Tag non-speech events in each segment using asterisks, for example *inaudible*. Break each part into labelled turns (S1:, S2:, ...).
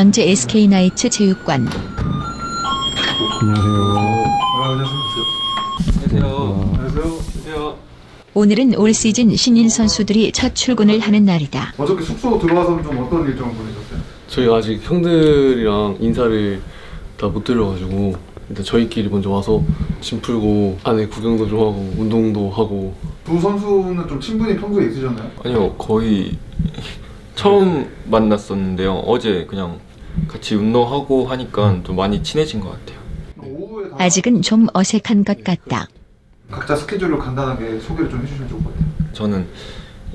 S1: 양재 SK나이츠 체육관.
S2: 안녕하세요.
S3: 안녕하세요.
S2: 안녕하세요.
S3: 안녕하세요.
S1: 오늘은 올 시즌 신인 선수들이 첫 출근을 하는 날이다.
S2: 어저께 숙소 들어와서 좀 어떤 일정을 보내셨어요?
S3: 저희 아직 형들이랑 인사를 다 못 드려가지고 일단 저희끼리 먼저 와서 짐 풀고 안에 구경도 좀 하고 운동도 하고
S2: 두 선수는 좀 친분이 평소에 있으셨나요?
S4: 아니요 거의 처음 만났었는데요 어제 그냥 같이 운동하고 하니까 좀 많이 친해진 것 같아요
S2: 오후에 다
S1: 아직은 좀 어색한 것 같다.
S2: 각자 스케줄을 간단하게 소개를 좀 해주시면 좋을 것 같아요.
S4: 저는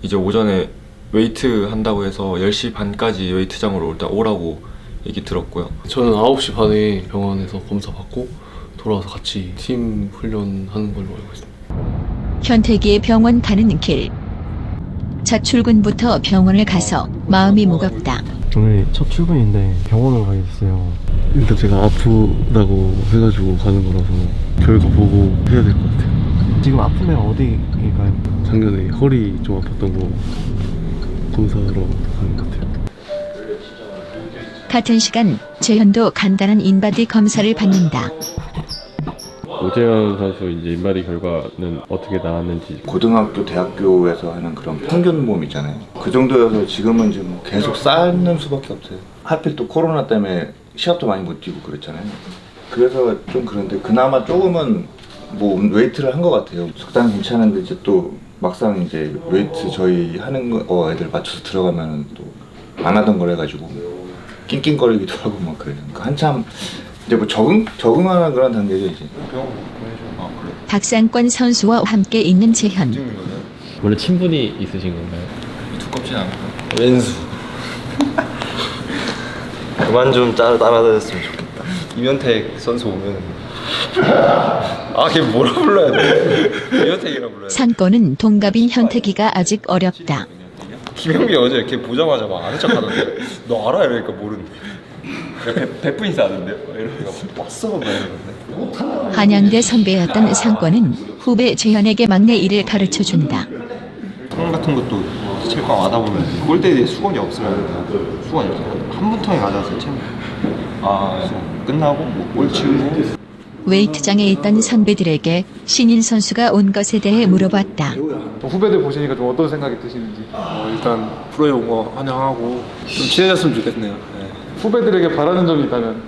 S4: 이제 오전에 웨이트 한다고 해서 10시 반까지 웨이트장으로 일단 오라고 얘기 들었고요
S3: 저는 9시 반에 병원에서 검사 받고 돌아와서 같이 팀 훈련하는 걸로 알고 있습니다.
S1: 현택이의 병원 가는 길. 첫 출근부터 병원을 가서 마음이 무겁다.
S5: 오늘 첫 출근인데 병원을 가게 됐어요.
S3: 일단 제가 아프다고 해가지고 가는 거라서 결과 보고 해야 될 것 같아요.
S5: 지금 데가 어디일까요?
S3: 작년에 허리 좀 아팠던 거 검사하러 가는 것 같아요.
S1: 같은 시간 재현도 간단한 인바디 검사를 받는다.
S6: 오재현 선수 이제 인바디 결과는 어떻게 나왔는지
S7: 고등학교, 대학교에서 하는 그런 평균 몸이잖아요. 그 정도여서 지금은 지금 계속 쌓는 수밖에 없어요. 하필 또 코로나 때문에 시합도 많이 못 뛰고 그랬잖아요. 그래서 좀 그런데 그나마 조금은 뭐 웨이트를 한 것 같아요. 적당히 괜찮은데 이제 또 막상 이제 웨이트 저희 하는 거 어, 애들 맞춰서 들어가면 또 안 하던 걸 해가지고 낑낑거리기도 하고 막 그래요. 그러니까 한참 이제 뭐 적응 적응하는 그런 단계죠 이제. 어, 그래.
S1: 박상권 선수와 함께 있는 재현.
S6: 원래 친분이 있으신 건가요?
S4: 두껍진 않고
S8: 왼수 그만 좀 따라 따라다녔으면 좋겠다 이면택 선수 오면 아걔 뭐라 불러야 돼 이면택이라 불러야 돼
S1: 상권은 동갑인 현택이가 아직 어렵다.
S8: 김영기 어제 걔 보자마자 막 아는 척 하던데 너 알아? 이러니까 모르는데 배, 배프 인사하던데요? 이러는데
S1: 한양대 선배였던 상권은 후배 재현에게 막내 일을 가르쳐 준다.
S8: 통 같은 것도 체육관 와다 보면 골대에 수건이 없으면 수건이 없어요 한 분통에 가져와서 챙겨 아 끝나고 뭐골 치우고
S1: 웨이트장에 있던 선배들에게 신인 선수가 온 것에 대해 물어봤다.
S2: 또 후배들 보시니까 좀 어떤 생각이 드시는지
S9: 어, 일단 프로에 온 거 환영하고 좀 친해졌으면 좋겠네요. 네.
S2: 후배들에게 바라는 점이 있다면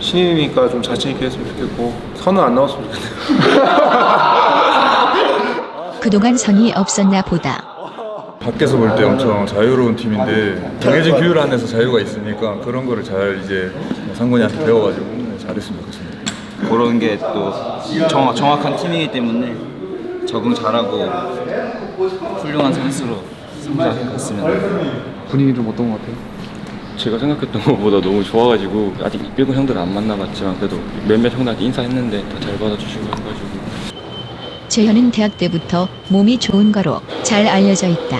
S9: 신인이니까 좀 자신 있게 했으면 좋겠고 선은 안 나왔으면 좋겠네요. *laughs*
S1: 그동안 선이 없었나 보다.
S10: 밖에서 볼 때 엄청 자유로운 팀인데 정해진 규율 안에서 자유가 있으니까 그런 거를 잘 이제 상근이한테 배워가지고 잘했으면 좋겠습니다.
S8: 그런 게 또 정확한 팀이기 때문에 적응 잘하고 훌륭한 선수로 성장했으면
S2: 분위기 좀 어떤 것 같아요?
S4: 제가 생각했던 *laughs* 것보다 너무 좋아가지고 아직 일본 형들 안 만나봤지만 그래도 몇몇 형들한테 인사했는데 다 잘 받아주시고 해가지고
S1: 재현은 대학 때부터 몸이 좋은 거로 잘 알려져 있다.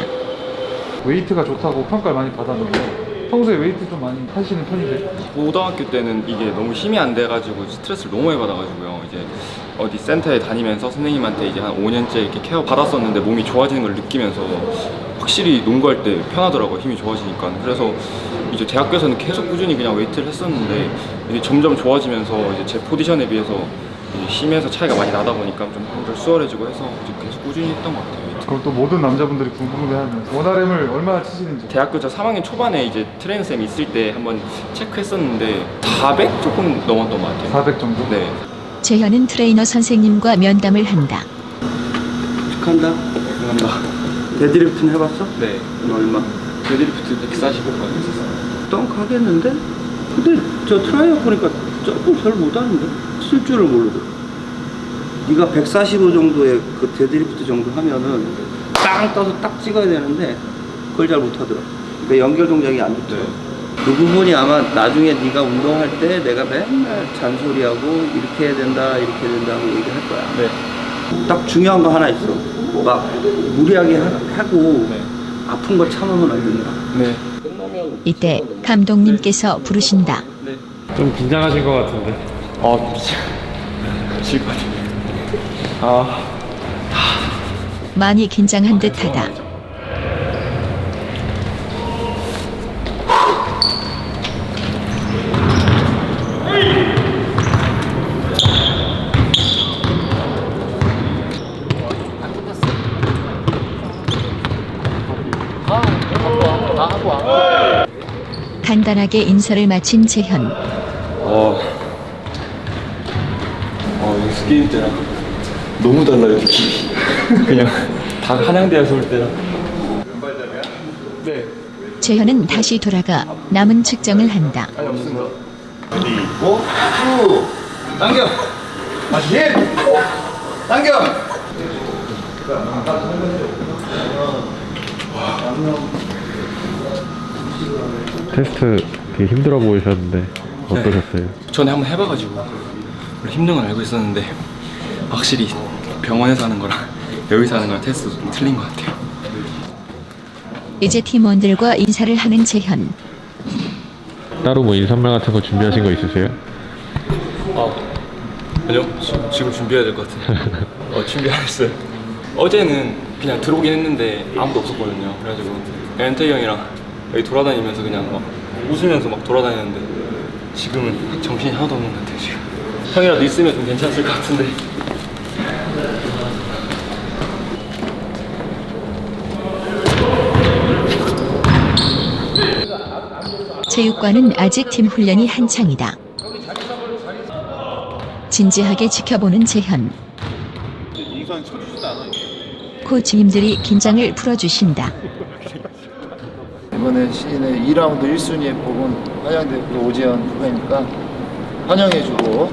S2: 웨이트가 좋다고 평가를 많이 받았는데 평소에 웨이트 좀 많이 하시는 편이세요?
S4: 고등학교 때는 이게 너무 힘이 안 돼가지고 스트레스를 너무 많이 받아가지고요. 이제 어디 센터에 다니면서 선생님한테 이제 한 5년째 이렇게 케어 받았었는데 몸이 좋아지는 걸 느끼면서 확실히 농구할 때 편하더라고요. 힘이 좋아지니까. 그래서 이제 대학교에서는 계속 꾸준히 그냥 웨이트를 했었는데 이게 점점 좋아지면서 이제 제 포지션에 비해서 이제 힘에서 차이가 많이 나다 보니까 좀 한결 수월해지고 해서 이제 계속 꾸준히 했던 것 같아요. 웨이트.
S2: 그럼 또 모든 남자분들이 궁금해하는 원RM을 얼마나 치시는지
S4: 대학교 저 3학년 초반에 이제 트레이너 쌤 있을 때 한번 체크했었는데 400 조금 넘었던 것 같아요.
S2: 400 정도?
S4: 네.
S1: 재현은 트레이너 선생님과 면담을 한다.
S9: 축하한다. 감사합니다. 데드리프트는 해봤어?
S4: 네.
S9: 얼마?
S4: 데드리프트 145까지 했었어요.
S9: 똥 하겠는데? 근데 저 트라이어 보니까 조금 별 못하는데? 쓸 줄을 모르고. 네가 145 정도의 그 데드리프트 정도 하면은 땅 떠서 딱 찍어야 되는데 그걸 잘 못하더라. 그러니까 연결 동작이 안 좋더라. 그 부분이 아마 나중에 네가 운동할 때 내가 맨날 잔소리하고 이렇게 해야 된다 이렇게 해야 된다 하고 얘기할 거야.
S4: 네.
S9: 딱 중요한 거 하나 있어. 막 무리하게 하, 하고
S4: 네.
S9: 아픈 거 참으면 안 된다.
S4: 네.
S1: 이때 감독님께서 부르신다.
S6: 좀 긴장하신 것 같은데
S4: 아, 미치. 미칠 것 같아요. 아,
S1: 많이 긴장한 듯하다. 간단하게 인사를 마친 재현.
S4: 어, 어, 여기 스게임 때랑 너무 달라요, 느낌이. *laughs* 그냥 다 한양대에서 올 때랑.
S1: 재현은 다시 돌아가 남은 측정을 한다.
S7: 당겨. 다시 힘. 당겨.
S6: 테스트 되게 힘들어 보이셨는데 어떠셨어요?
S4: 전에 한번 해봐가지고 원래 힘든 건 알고 있었는데 확실히 병원에서 하는 거랑 *laughs* 여기서 하는 거랑 테스트 좀 틀린 것 같아요.
S1: 이제 팀원들과 인사를 하는 재현.
S6: 따로 뭐 인사말 같은 거 준비하신 거 있으세요?
S4: 아, 아니요. 지금, 지금 준비해야 될 것 같아요. *laughs* 어, 준비 안 했어요. 어제는 그냥 들어오긴 했는데 아무도 없었거든요. 그래가지고 엔태 형이랑 여기 돌아다니면서 그냥 막 웃으면서 막 돌아다녔는데 지금은 정신이 하나도 없는 것 같아요, 지금. 형이라도 있으면 좀 괜찮을 것 같은데.
S1: 체육관은 아직 팀 훈련이 한창이다. 진지하게 지켜보는 재현. 코치님들이 긴장을 풀어주신다.
S11: 이번에 시즌에 2라운드 1순위에 뽑은 한양대학교 오재현 후배니까 환영해주고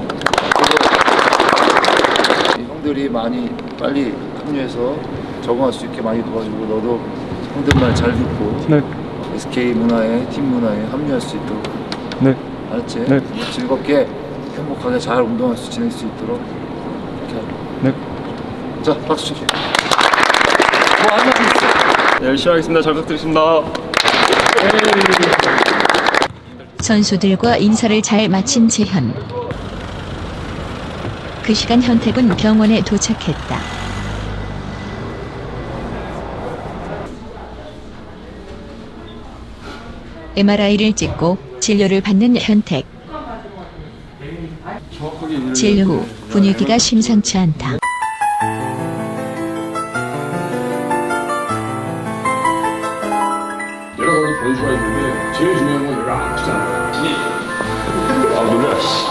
S11: 형들이 많이 빨리 합류해서 적응할 수 있게 많이 도와주고 너도 형들 말 잘 듣고
S2: 네.
S11: SK 문화에 팀 문화에 합류할 수 있도록
S2: 네.
S11: 알았지?
S2: 네.
S11: 즐겁게 행복하게 잘 운동할 수 지낼 수 있도록 이렇게.
S2: 네.
S11: 자 박수 쳐줘
S4: 네, 열심히 하겠습니다. 잘 부탁드리겠습니다.
S1: 선수들과 인사를 잘 마친 재현. 그 시간 현택은 병원에 도착했다. MRI를 찍고 진료를 받는 현택. 진료 후 분위기가 심상치 않다.
S3: 변수가 있는데 제일 중요한 건 내가 아프잖아.
S4: 아, 놀라, 씨.